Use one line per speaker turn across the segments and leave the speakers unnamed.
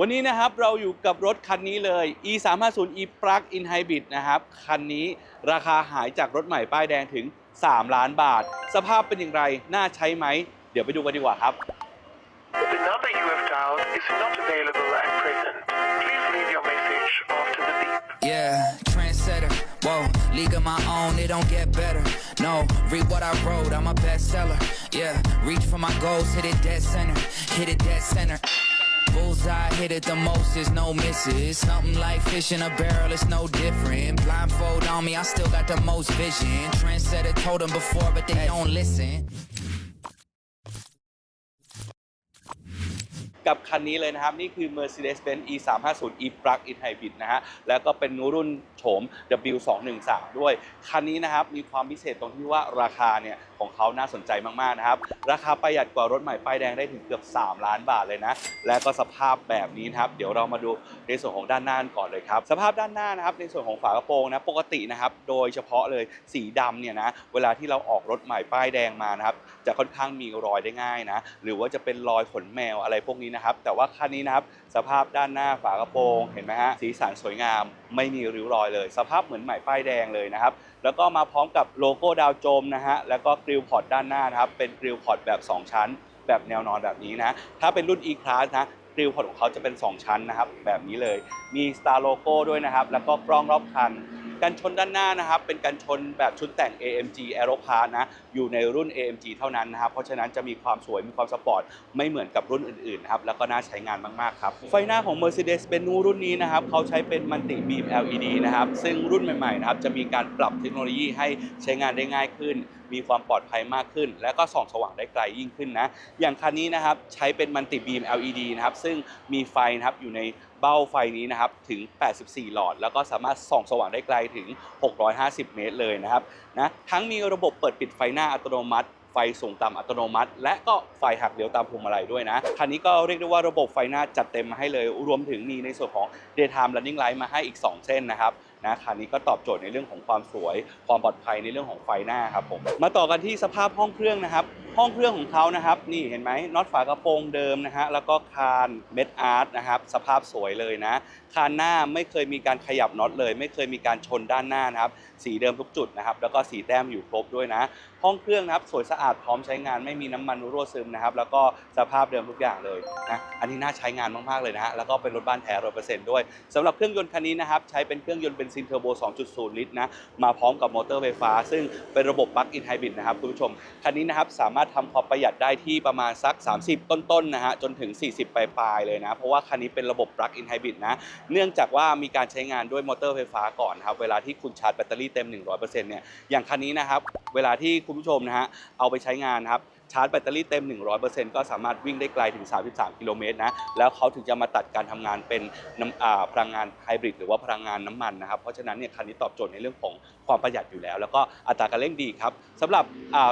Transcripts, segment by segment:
วันนี้นะครับเราอยู่กับรถคันนี้เลย e 3 5 0 e plug-in hybrid นะครับ คันนี้ราคาหายจากรถใหม่ป้ายแดงถึง 3 ล้านบาท สภาพเป็นอย่างไร น่าใช้ไหม เดี๋ยวไปดูกันดีกว่าครับ
The number you have dialed is not available at present. Please leave your message after the beep.
Yeah, trendsetter. Whoa, league of my own, it don't get better. No, read what I wrote, I'm a bestseller. Yeah, reach for my goals, hit it dead center, hit it dead center. Bullseye, hit it the most, there's no misses. Something like fish in a barrel, it's no different. Blindfold on me, I still got the most vision. Trendsetter told them before, but they don't listen.
กับคันนี้เลยนะครับ นี่คือ Mercedes-Benz E 3 5 0 E Plug-in Hybrid นะฮะแล้วก็เป็นรุ่นโฉม W 2 1 3 ด้วย คันนี้นะครับมีความพิเศษตรงที่ว่าราคาเนี่ยของเขาน่าสนใจมากๆนะครับ ราคาประหยัดกว่ารถใหม่ป้ายแดงได้ถึงเกือบ 3 ล้านบาทเลยนะ และก็สภาพแบบนี้นะครับ เดี๋ยวเรามาดูในส่วนของด้านหน้ากันก่อนเลยครับ สภาพด้านหน้านะครับในส่วนของฝากระโปรงนะปกตินะครับโดยเฉพาะเลยสีดำเนี่ยนะเวลาที่เราออกรถใหม่ป้ายแดงมานะครับจะค่อนข้างมีรอยได้ง่ายนะ หรือว่าจะเป็นรอยขนแมวอะไรพวกนี้นะครับ แต่ว่าคันนี้นะครับสภาพด้านหน้าฝากระโปรงเห็นไหมฮะสีสันสวยงามไม่มีริ้วรอยเลย สภาพเหมือนใหม่ป้ายแดงเลยนะครับแล้วก็มาพร้อมกับโลโก้ดาวโจมนะฮะแล้วก็กริลพอร์ตด้านหน้านะครับเป็นกริลพอร์ตแบบ 2 ชั้น แบบแนวนอนแบบนี้นะถ้าเป็นรุ่น E-Class นะกริลพอร์ตของเขาจะเป็น 2 ชั้นนะครับแบบนี้เลย มี Star Logo ด้วยนะครับแล้วก็กล้องรอบคัน การชนด้านหน้านะครับ เป็นการชนแบบชุดแต่ง AMG Aero Pass นะ อยู่ในรุ่น AMG เท่านั้นนะครับ เพราะฉะนั้นจะมีความสวย มีความสปอร์ต ไม่เหมือนกับรุ่นอื่นๆครับ แล้วก็น่าใช้งานมากๆครับ ไฟหน้าของ Mercedes-Benz รุ่นนี้นะครับ เขาใช้เป็นมัลติบีม LED นะครับ ซึ่งรุ่นใหม่ๆนะครับ จะมีการปรับเทคโนโลยีให้ใช้งานได้ง่ายขึ้น มีความปลอดภัยมากขึ้น และก็ส่องสว่างได้ไกลยิ่งขึ้นนะ อย่างคันนี้นะครับใช้เป็นมัลติบีม LED นะครับ ซึ่งมีไฟนะครับอยู่ในเบ้าไฟนี้นะครับถึง 84 หลอด แล้วก็สามารถส่องสว่างได้ไกลถึง 650 เมตรเลยนะครับนะทั้งมีระบบเปิดปิดไฟหน้าอัตโนมัติไฟสูงต่ำอัตโนมัติ และก็ไฟหักเลี้ยวตามพวงมาลัยด้วยนะ คันนี้ก็เรียกได้ว่าระบบไฟหน้าจัดเต็มมาให้เลย รวมถึงมีในส่วนของ daytime running light มาให้อีก 2 เส้นนะครับ นะคันนี้ก็ตอบโจทย์ในเรื่องของความสวย ความปลอดภัยในเรื่องของไฟหน้าครับผมมาต่อกันที่สภาพห้องเครื่องนะครับห้องเครื่องของเขานะครับ นี่เห็นไหมน็อตฝากระโปรงเดิมนะฮะแล้วก็คานเม็ดอาร์ตนะครับ สภาพสวยเลยนะ คานหน้าไม่เคยมีการขยับน็อตเลย ไม่เคยมีการชนด้านหน้านะครับ สีเดิมทุกจุดนะครับ แล้วก็สีแต้มอยู่ครบด้วยนะ ห้องเครื่องนะครับ สวยสะอาดพร้อมใช้งานไม่มีน้ำมันรั่วซึมนะครับ แล้วก็สภาพเดิมทุกอย่างเลยนะอันนี้น่าใช้งานมากๆเลยนะฮะแล้วก็เป็นรถบ้านแท้ร้อยเปอร์เซ็นต์ด้วยสำหรับเครื่องยนต์คันนี้นะครับใช้เป็นเครื่องยนต์เบนซินเทอร์โบ 2.0 ลิตรนะมาพร้อมกับมอเตอร์ไฟฟ้า ซึ่งเป็นระบบปลั๊กอินไฮบริดนะครับคุณผู้ชมคันนี้นะครับสามารถทำความประหยัดได้ที่ประมาณสัก 30 ต้นๆนะฮะจนถึง 40 ปลายๆเลยนะ เพราะว่าคันนี้เป็นระบบปลั๊กอินไฮบริดนะเนื่องจากว่ามีการใช้งานด้วยมอเตอร์ไฟฟ้าก่อนครับเวลาที่คุณชาร์จแบตเตอรี่เต็ม 100%เนี่ยอย่างคันนี้นะครับเวลาที่คุณผู้ชมนะฮะเอาไปใช้งานครับ ชาร์จแบตเตอรี่เต็ม 100%ก็สามารถวิ่งได้ไกลถึง 33 กิโลเมตรนะ แล้วเขาถึงจะมาตัดการทำงานเป็นพลังงานไฮบริดหรือว่าพลังงานน้ำมันนะครับ เพราะฉะนั้นเนี่ยคันนี้ตอบโจทย์ในเรื่องของความประหยัดอยู่แล้ว แล้วก็อัตราการเร่งดีครับสำหรับ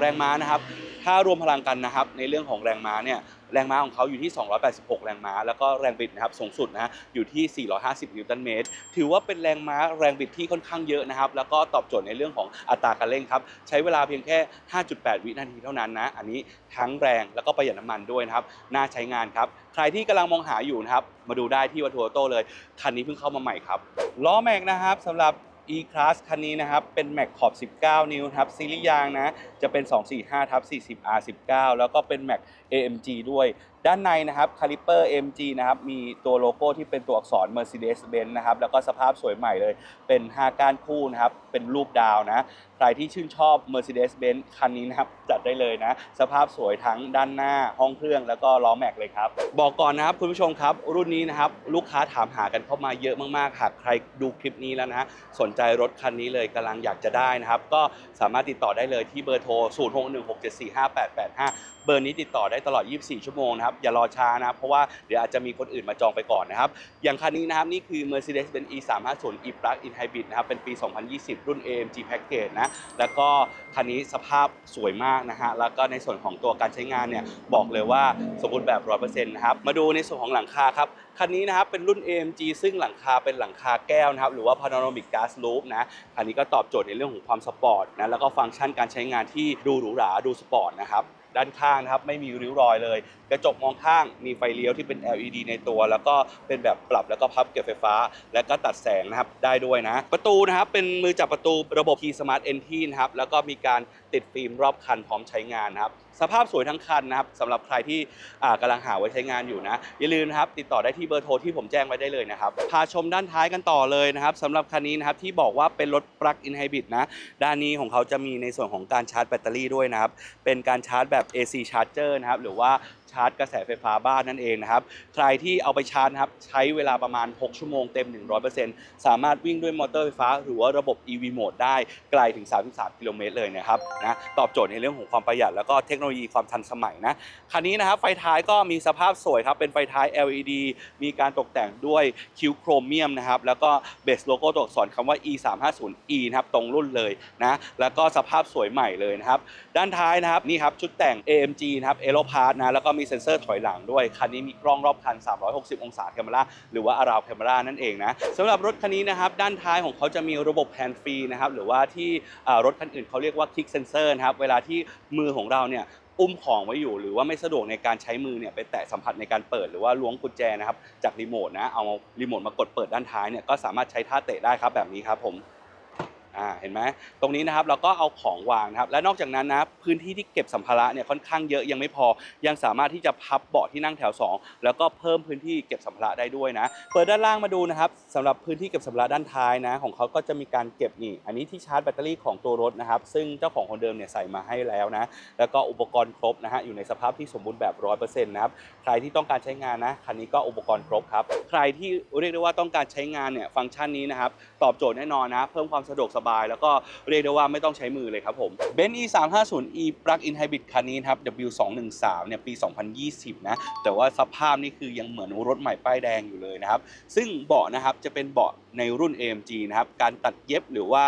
แรงม้านะครับ ถ้ารวมพลังกันนะครับในเรื่องของแรงม้าเนี่ย แรงม้าของเขาอยู่ที่ 286 แรงม้า แล้วก็แรงบิดนะครับสูงสุดนะฮะอยู่ที่ 450 นิวตันเมตร ถือว่าเป็นแรงม้าแรงบิดที่ค่อนข้างเยอะนะครับ แล้วก็ตอบโจทย์ในเรื่องของอัตราการเร่งครับ ใช้เวลาเพียงแค่ 5.8 วินาทีเท่านั้นนะ อันนี้ทั้งแรงแล้วก็ประหยัดน้ำมันด้วยนะครับ น่าใช้งานครับ ใครที่กำลังมองหาอยู่นะครับ มาดูได้ที่วัตถุโต้เลย คันนี้เพิ่งเข้ามาใหม่ครับ ล้อแม็กนะครับสำหรับ E-Class คันนี้นะครับ เป็นแม็กขอบ 19 นิ้วครับซีรีส์ยางนะ จะเป็น 245ทับ40 R19 แล้วก็เป็นแม็ก AMG ด้วยด้านในนะครับคาลิเปอร์ MG นะครับมีตัวโลโก้ที่เป็นตัวอักษร Mercedes-Benz นะครับแล้วก็สภาพสวยใหม่เลย เป็น 5 ก้านคู่นะครับเป็นรูปดาวนะใครที่ชื่นชอบ Mercedes-Benz คันนี้นะครับจัดได้เลยนะ สภาพสวยทั้งด้านหน้าห้องเครื่องแล้วก็ล้อแม็กเลยครับ บอกก่อนนะครับคุณผู้ชมครับ รุ่นนี้นะครับลูกค้าถามหากันเข้ามาเยอะมากๆหากใครดูคลิปนี้แล้วนะสนใจรถคันนี้เลยกำลังอยากจะได้นะครับ ก็สามารถติดต่อได้เลยที่เบอร์โทร 0616745885 เบอร์นี้ติดต่อได้ตลอด 24 ชั่วโมงนะครับอย่ารอช้านะเพราะว่าเดี๋ยวอาจจะมีคนอื่นมาจองไปก่อนนะครับอย่างคันนี้นะครับนี่คือ Mercedes-Benz E350 E Plug-in Hybrid นะครับเป็นปี 2020 รุ่น AMG Package นะแล้วก็คันนี้สภาพสวยมากนะฮะแล้วก็ในส่วนของตัวการใช้งานเนี่ยบอกเลยว่าสมบูรณ์แบบ 100%นะครับมาดูในส่วนของหลังคาครับคันนี้นะครับเป็นรุ่น AMG ซึ่งหลังคาเป็นหลังคาแก้วนะครับหรือว่า Panoramic Glass Roof นะคันนี้ก็ตอบโจทย์ในเรื่องของความสปอร์ตนะแล้วก็ฟังก์ชันการใช้งานที่ดูหรูหราดูสปอร์ตนะครับด้านข้างนะครับไม่มีริ้วรอยเลย กระจกมองข้างมีไฟเลี้ยวที่เป็น LED ในตัว แล้วก็เป็นแบบปรับแล้วก็พับเก็บไฟฟ้า และก็ตัดแสงนะครับได้ด้วยนะ ประตูนะครับเป็นมือจับประตูระบบ Key Smart Entry นะครับแล้วก็มีการติดฟิล์มรอบคันพร้อมใช้งานนะครับสภาพสวยทั้งคันนะครับสำหรับใครที่อ่ากำลังหาไว้ใช้งานอยู่นะ อย่าลืมนะครับติดต่อได้ที่เบอร์โทรที่ผมแจ้งไว้ได้เลยนะครับพาชมด้านท้ายกันต่อเลยนะครับสำหรับคันนี้นะครับที่บอกว่าเป็นรถ plug-in hybrid นะด้านนี้ของเขาจะมีในส่วนของการชาร์จแบตเตอรี่ด้วยนะครับเป็นการชาร์จแบบ AC charger นะครับหรือว่า ชาร์จกระแสไฟฟ้าบ้านนั่นเองนะครับ ใครที่เอาไปชาร์จนะครับใช้เวลาประมาณ 6 ชั่วโมงเต็ม 100%สามารถวิ่งด้วยมอเตอร์ไฟฟ้า หรือว่าระบบ EV mode ได้ไกลถึง 33 กิโลเมตรเลยนะครับนะตอบโจทย์ในเรื่องของความประหยัด แล้วก็เทคโนโลยีความทันสมัยนะคันนี้นะครับไฟท้ายก็มีสภาพสวยครับเป็นไฟท้าย LED มีการตกแต่งด้วยคิวโครเมียมนะครับแล้วก็เบสโลโก้ตัวอักษรคำว่า E 3 5 0 E นะครับตรงรุ่นเลยนะแล้วก็สภาพสวยใหม่เลยนะครับด้านท้ายนะครับนี่ครับชุดแต่ง AMG นะครับ Aero Part นะแล้วก็มีเซ็นเซอร์ถอยหลังด้วย คันนี้มีกล้องรอบคัน 360 องศาแคมราหรือว่าอาราวแคมรานั่นเองนะสำหรับรถคันนี้นะครับด้านท้ายของเขาจะมีระบบแฮนด์ฟรีนะครับหรือว่าที่รถคันอื่นเขาเรียกว่าคลิกเซนเซอร์นะครับเวลาที่มือของเราเนี่ยอุ้มของไว้อยู่หรือว่าไม่สะดวกในการใช้มือเนี่ยไปแตะสัมผัสในการเปิดหรือว่าล้วงกุญแจนะครับจากรีโมทนะเอารีโมทมากดเปิดด้านท้ายเนี่ยก็สามารถใช้ท่าเตะได้ครับแบบนี้ครับผม อ่าเห็นไหมตรงนี้นะครับเราก็เอาของวางนะครับและนอกจากนั้นนะพื้นที่ที่เก็บสัมภาระเนี่ยค่อนข้างเยอะยังไม่พอ ยังสามารถที่จะพับเบาะที่นั่งแถว 2 แล้วก็เพิ่มพื้นที่เก็บสัมภาระได้ด้วยนะเปิดด้านล่างมาดูนะครับสำหรับพื้นที่เก็บสัมภาระด้านท้ายนะของเขาก็จะมีการเก็บนี่อันนี้ที่ชาร์จแบตเตอรี่ของตัวรถนะครับซึ่งเจ้าของคนเดิมเนี่ยใส่มาให้แล้วนะแล้วก็อุปกรณ์ครบนะฮะอยู่ในสภาพที่สมบูรณ์แบบ100%นะครับใครที่ต้องการใช้งานนะคันนี้ก็อุปกรณ์ครบครับใครที่เรียกได้ว่าต้องการใช้งานเนี่ยฟังก์ชันนี้นะครับตอบโจทย์แน่นอนนะเพิ่มความสะดวกสบาย แล้วก็เรียกได้ว่าไม่ต้องใช้มือเลยครับผมเบนซ์ e 3 5 0 E Plug-in Hybrid คันนี้นะครับ W 2 1 3เนี่ยปี 2020 นะ แต่ว่าสภาพนี่คือยังเหมือนรถใหม่ป้ายแดงอยู่เลยนะครับ ซึ่งเบาะนะครับจะเป็นเบาะในรุ่น AMG นะครับการตัดเย็บหรือว่า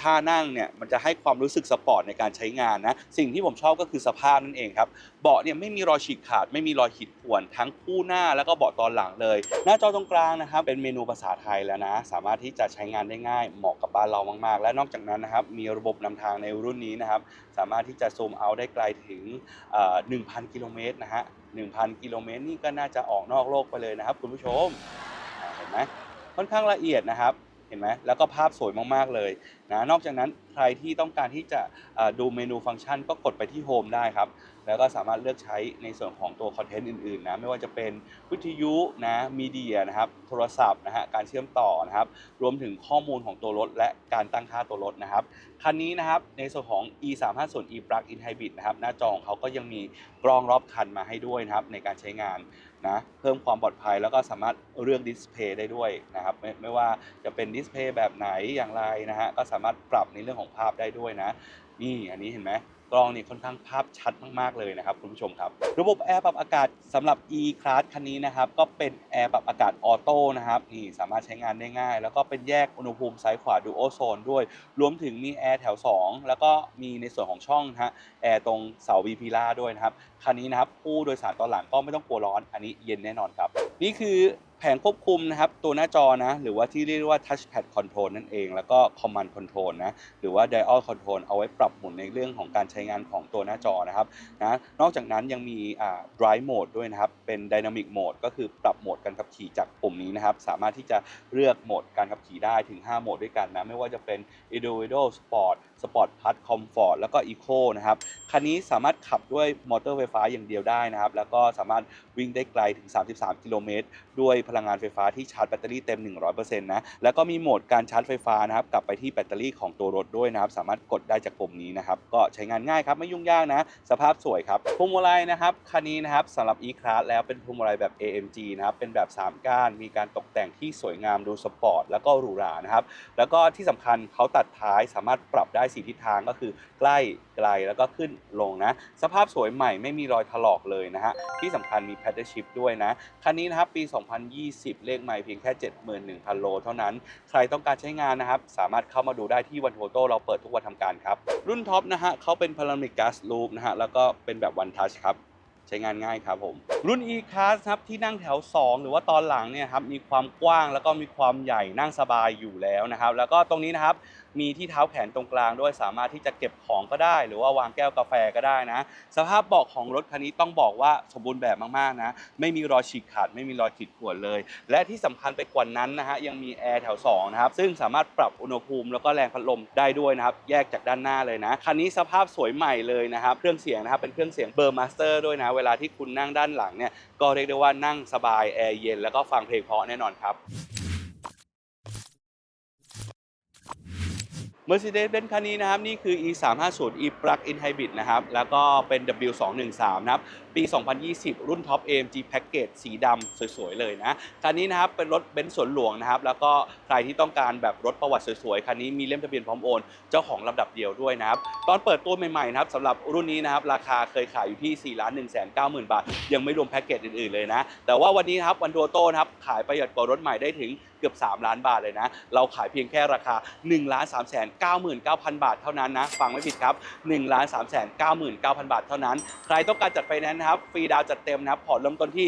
ท่านั่งเนี่ยมันจะให้ความรู้สึกสปอร์ตในการใช้งานนะสิ่งที่ผมชอบก็คือสภาพนั่นเองครับเบาะเนี่ยไม่มีรอยฉีกขาด ไม่มีรอยขีดข่วนทั้งคู่หน้าแล้วก็เบาะตอนหลังเลย หน้าจอตรงกลางนะครับเป็นเมนูภาษาไทยแล้วนะ สามารถที่จะใช้งานได้ง่าย เหมาะกับบ้านเรามากๆ และนอกจากนั้นนะครับมีระบบนำทางในรุ่นนี้นะครับสามารถที่จะซูมเอาได้ไกลถึง 1,000 กิโลเมตรนะฮะ1,000 กิโลเมตรนี่ก็น่าจะออกนอกโลกไปเลยนะครับคุณผู้ชมเห็นไหม ค่อนข้างละเอียดนะครับเห็นไหมแล้วก็ภาพสวยมากๆเลยนะนอกจากนั้นใครที่ต้องการที่จะดูเมนูฟังก์ชัน ก็กดไปที่โฮมได้ครับ แล้วก็สามารถเลือกใช้ในส่วนของตัวคอนเทนต์อื่นๆนะไม่ว่าจะเป็นวิทยุนะมีเดียนะครับโทรศัพท์นะฮะการเชื่อมต่อนะครับรวมถึงข้อมูลของตัวรถ และการตั้งค่าตัวรถนะครับคันนี้นะครับในส่วนของ e 3 5 0 e plug-in hybrid นะครับหน้าจอของเขาก็ยังมีกล้องรอบคันมาให้ด้วยนะครับในการใช้งาน นะเพิ่มความปลอดภัยแล้วก็สามารถเลือกดิสเพย์ได้ด้วยนะครับไม่ไม่ว่าจะเป็นดิสเพย์แบบไหนอย่างไรนะฮะก็สามารถปรับในเรื่องของภาพได้ด้วยนะนี่อันนี้เห็นไหม กล้องนี่ค่อนข้างภาพชัดมากๆเลยนะครับคุณผู้ชมครับ ระบบแอร์ปรับอากาศสำหรับ e class คันนี้นะครับก็เป็นแอร์ปรับอากาศออโต้นะครับนี่สามารถใช้งานได้ง่าย แล้วก็เป็นแยกอุณหภูมิซ้ายขวาดูโอโซนด้วย รวมถึงมีแอร์แถว 2 แล้วก็มีในส่วนของช่องนะฮะแอร์ตรงเสา VP ล่าด้วยนะครับคันนี้นะครับผู้โดยสารตอนหลังก็ไม่ต้องกลัวร้อนอันนี้เย็นแน่นอนครับนี่คือ แผงควบคุมนะครับตัวหน้าจอนะหรือว่าที่เรียกว่า touchpad control นั่นเอง แล้วก็ command control นะหรือว่า dial control เอาไว้ปรับหมุนในเรื่องของการใช้งานของตัวหน้าจอนะครับนะนอกจากนั้นยังมี drive mode ด้วยนะครับเป็น dynamic mode ก็คือปรับโหมดการขับขี่จากปุ่มนี้นะครับสามารถที่จะเลือกโหมดการขับขี่ได้ถึง 5 โหมดด้วยกันนะไม่ว่าจะเป็น individual sport sport plus comfort แล้วก็ eco นะครับคันนี้สามารถขับด้วยมอเตอร์ไฟฟ้าอย่างเดียวได้นะครับ แล้วก็สามารถวิ่งได้ไกลถึง 33 กิโลเมตร ด้วยพลังงานไฟฟ้าที่ชาร์จแบตเตอรี่เต็ม 100%นะแล้วก็มีโหมดการชาร์จไฟฟ้านะครับกลับไปที่แบตเตอรี่ของตัวรถด้วยนะครับ สามารถกดได้จากปุ่มนี้นะครับก็ใช้งานง่ายครับไม่ยุ่งยากนะ สภาพสวยครับพวงมาลัยนะครับคันนี้นะครับสำหรับ e-class แล้วเป็นพวงมาลัยแบบ AMG นะครับเป็นแบบ 3 ก้าน มีการตกแต่งที่สวยงามดูสปอร์ตแล้วก็หรูหรานะครับแล้วก็ที่สำคัญเขาตัดท้ายสามารถปรับได้สีทิศทางก็คือใกล้ไกลแล้วก็ขึ้นลงนะ สภาพสวยใหม่ไม่มีรอยถลอกเลยนะฮะ ที่สำคัญมี paddle shift ด้วยนะ คันนี้นะครับปี 2020 เลขใหม่เพียงแค่ 71,000 โลเท่านั้น ใครต้องการใช้งานนะครับ สามารถเข้ามาดูได้ที่วันโ o โต้เราเปิดทุกวันทำการครับ รุ่นท็อปนะฮะเขาเป็น Panoramic Gas Loop นะฮะแล้วก็เป็นแบบ One Touch ครับใช้งานง่ายครับผม รุ่น e-class ครับที่นั่งแถว 2 หรือว่าตอนหลังเนี่ยครับมีความกว้างแล้วก็มีความใหญ่นั่งสบายอยู่แล้วนะครับ แล้วก็ตรงนี้นะครับ มีที่เท้าแขนตรงกลางด้วยสามารถที่จะเก็บของก็ได้ หรือว่าวางแก้วกาแฟก็ได้นะ สภาพเบาะของรถคันนี้ต้องบอกว่าสมบูรณ์แบบมากๆนะ ไม่มีรอยฉีกขาดไม่มีรอยขีดข่วนเลย และที่สำคัญไปกว่านั้นนะฮะยังมีแอร์แถว2นะครับซึ่งสามารถปรับอุณหภูมิแล้วก็แรงพัดลมได้ด้วยนะครับแยกจากด้านหน้าเลยนะคันนี้สภาพสวยใหม่เลยนะครับเครื่องเสียงนะครับเป็นเครื่องเสียงเบอร์มาสเตอร์ด้วยนะ เวลาที่คุณนั่งด้านหลังเนี่ยก็เรียกได้ว่านั่งสบายแอร์เย็นแล้วก็ฟังเพลงเพราะแน่นอนครับ Mercedes-Benz คันนี้นะครับ นี่คือ E 3 5 0 E Plug-in Hybrid นะครับ แล้วก็เป็น W 2 1 3 นะครับ ปี 2020 รุ่น Top AMG Package สีดำสวย ๆ เลยนะ คันนี้นะครับ เป็นรถเบนซ์สวนหลวงนะครับ แล้วก็ใครที่ต้องการแบบรถประวัติสวย ๆ คันนี้มีเล่มทะเบียนพร้อมโอน เจ้าของลำดับเดียวด้วยนะครับ ตอนเปิดตัวใหม่ ๆ นะครับสำหรับรุ่นนี้นะครับ ราคาเคยขายอยู่ที่ 4 1 9 0 0 0 0 บาท ยังไม่รวมแพ็กเกจอื่น ๆ เลยนะ แต่ว่าวันนี้นะครับวันทัวโต้นะครับ ขายประหยัดกว่ารถใหม่ได้ถึงเกือบ 3 ล้านบาทเลยนะ เราขายเพียงแค่ราคา1 3 9 9 9 0 0บาทเท่านั้นนะ ฟังไม่ผิดครับ1 3 9 9 9 0 0บาทเท่านั้น ใครต้องการจัดไฟแนนซ์นะครับ ฟรีดาวน์จัดเต็มนะครับ ผ่อนเริ่มต้นที่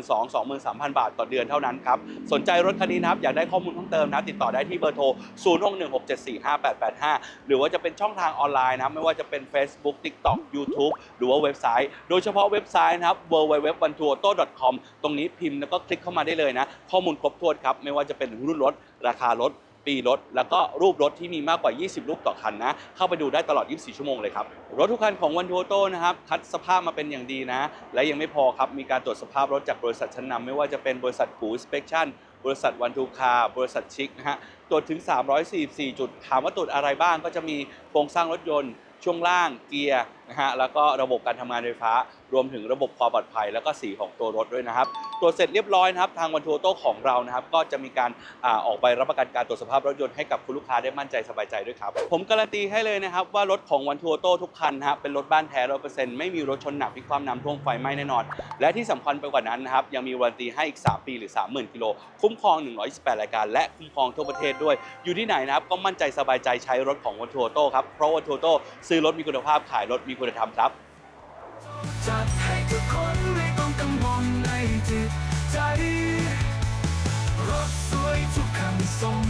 22,000 23,000 บาทต่อเดือนเท่านั้นครับ สนใจรถคันนี้นะครับ อยากได้ข้อมูลเพิ่มเติมนะครับ ติดต่อได้ที่เบอร์โทร 0616745885 หรือว่าจะเป็นช่องทางออนไลน์นะครับ ไม่ว่าจะเป็น Facebook TikTok YouTube หรือว่าเว็บไซต์ โดยเฉพาะ웹ไซต์นะครับ www.1tuauto.com ตรงนี้พิมพ์แล้วก็คลิกเข้ามาได้เลยนะ ข้อมูลครบถ้วนครับ ไม่ว่าจะเป็นรุ่นรถ ราคารถ ปีรถ แล้วก็รูปรถที่มีมากกว่า 20 รูปต่อคันนะ เข้าไปดูได้ตลอด 24 ชั่วโมงเลยครับ รถทุกคันของวันทัวโต้นะครับ คัดสภาพมาเป็นอย่างดีนะ และยังไม่พอครับ มีการตรวจสภาพรถจากบริษัทชั้นนำไม่ว่าจะเป็นบริษัทกูสเปคชั่นบริษัทวันทูคาบริษัทชิคนะฮะ ตรวจถึง 344 จุด ถามว่าตรวจอะไรบ้างก็จะมีโครงสร้างรถยนต์ ช่วงล่าง เกียร์ นะฮะแล้วก็ระบบการทำงานไฟฟ้ารวมถึงระบบความปลอดภัย แล้วก็สีของตัวรถด้วยนะครับตรวจเสร็จเรียบร้อยนะครับทางวันทัวโต้ของเรานะครับก็จะมีการอาออกใบรับประกันการตรวจสภาพรถยนต์ให้กับคุณลูกค้าได้มั่นใจสบายใจด้วยครับผมการันตีให้เลยนะครับว่ารถของวันทัวโต้ทุกคันนะครับเป็นรถบ้านแท้ร้อยเปอร์เซ็นต์ไม่มีรถชนหนักพิกความน้ำท่วมไฟไหม้แน่นอน และที่สำคัญไปกว่านั้นนะครับยังมีวารันตีให้อีก 3 ปีหรือ 30,000 กิโล คุ้มครอง 128 รายการ และคุ้มครองทั่วประเทศด้วย อยู่ที่ไหนนะครับก็มั่นใจสบายใจใช้รถของวันทัวโต้ครับเพราะวันทัวโต้ซื้อรถมีคุณภาพขายรถมีคุณธรรมครับ
จัดให้ทุกคนไม่ต้องกังวลในจิตใจรถสวยทุกคันส่ง